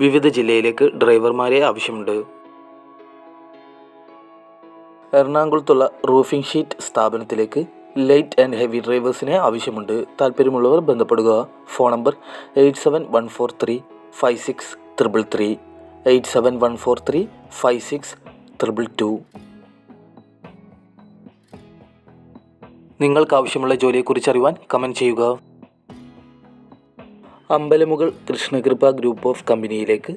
വിവിധ ജില്ലയിലേക്ക് ഡ്രൈവർമാരെ ആവശ്യമുണ്ട്. എറണാകുളത്തുള്ള റൂഫിംഗ് ഷീറ്റ് സ്ഥാപനത്തിലേക്ക് ലൈറ്റ് ആൻഡ് ഹെവി ഡ്രൈവേഴ്സിനെ ആവശ്യമുണ്ട്. താല്പര്യമുള്ളവർ ബന്ധപ്പെടുക. Phone number eight seven one four three five six triple three. Eight seven one four three five six triple two. നിങ്ങൾക്ക് ആവശ്യമുള്ള ജോലിയെക്കുറിച്ച് അറിയുവാൻ കമന്റ് ചെയ്യുക. അമ്പലമുകൾ കൃഷ്ണകൃപ ഗ്രൂപ്പ് ഓഫ് കമ്പനിയിലേക്ക്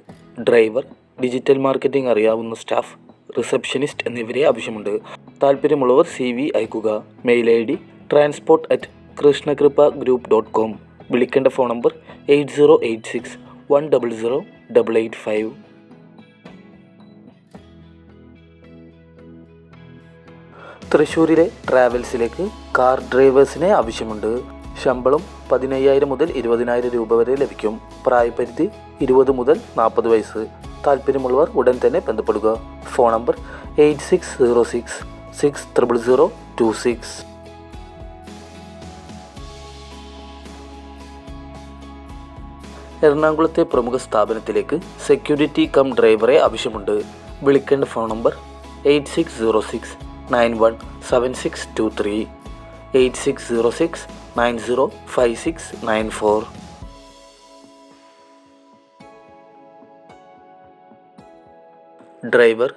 ഡ്രൈവർ ഡിജിറ്റൽ മാർക്കറ്റിംഗ് അറിയാവുന്ന സ്റ്റാഫ് റിസപ്ഷനിസ്റ്റ് എന്നിവരെ ആവശ്യമുണ്ട്. താല്പര്യമുള്ളവർ സി വി അയക്കുക. Mail I D transport at Krishnakripa group dot com വിളിക്കേണ്ട phone number eight zero eight six one double zero double eight five. തൃശ്ശൂരിലെ ട്രാവൽസിലേക്ക് കാർ ഡ്രൈവേഴ്സിനെ ആവശ്യമുണ്ട്. ശമ്പളം പതിനയ്യായിരം മുതൽ ഇരുപതിനായിരം രൂപ വരെ ലഭിക്കും. പ്രായപരിധി ഇരുപത് മുതൽ നാൽപ്പത് വയസ്സ്. താല്പര്യമുള്ളവർ ഉടൻ തന്നെ ബന്ധപ്പെടുക. Phone number eight six zero six six triple zero two six. എറണാകുളത്തെ പ്രമുഖ സ്ഥാപനത്തിലേക്ക് സെക്യൂരിറ്റി കം ഡ്രൈവറെ ആവശ്യമുണ്ട്. വിളിക്കേണ്ട phone number eight six zero six nine one seven six two three. Eight six zero six nine zero five six nine four. Driver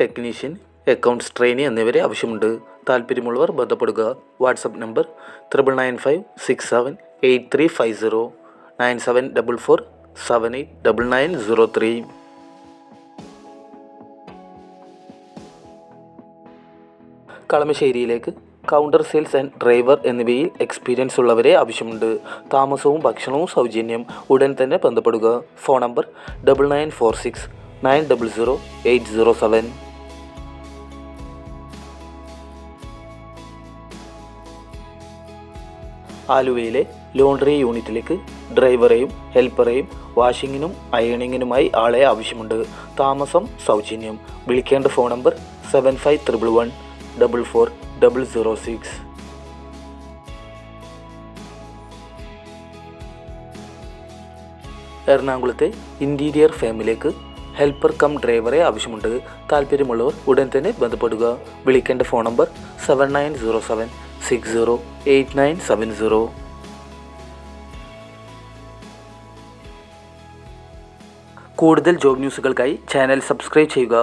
technician accounts trainee എന്നിവരെ ആവശ്യമുണ്ട്. താല്പര്യമുള്ളവർ ബന്ധപ്പെടുക. WhatsApp number triple nine five six seven eight three five zero. Nine seven double four seven eight double nine zero three. കളമശ്ശേരിയിലേക്ക് counter sales and driver എന്നിവയിൽ experience ഉള്ളവരെ ആവശ്യമുണ്ട്. താമസവും ഭക്ഷണവും സൗജന്യം. ഉടൻ തന്നെ ബന്ധപ്പെടുക. Phone number double nine four six nine double zero eight zero seven ആലുവയിലെ ലോണ്ടറി യൂണിറ്റിലേക്ക് ഡ്രൈവറെയും ഹെൽപ്പറെയും വാഷിങ്ങിനും അയണിങ്ങിനുമായി ആളെ ആവശ്യമുണ്ട്. താമസം സൗജന്യം. വിളിക്കേണ്ട phone number seven five triple one double four double zero six എറണാകുളത്തെ ഇന്റീരിയർ ഫാമിലേക്ക് ഹെൽപ്പർ കം ഡ്രൈവറെ ആവശ്യമുണ്ട്. താല്പര്യമുള്ളവർ ഉടൻ തന്നെ ബന്ധപ്പെടുക. വിളിക്കേണ്ട phone number seven nine zero seven six zero eight nine seven zero കൂടുതൽ ജോബ് ന്യൂസുകൾക്കായി ചാനൽ സബ്സ്ക്രൈബ് ചെയ്യുക.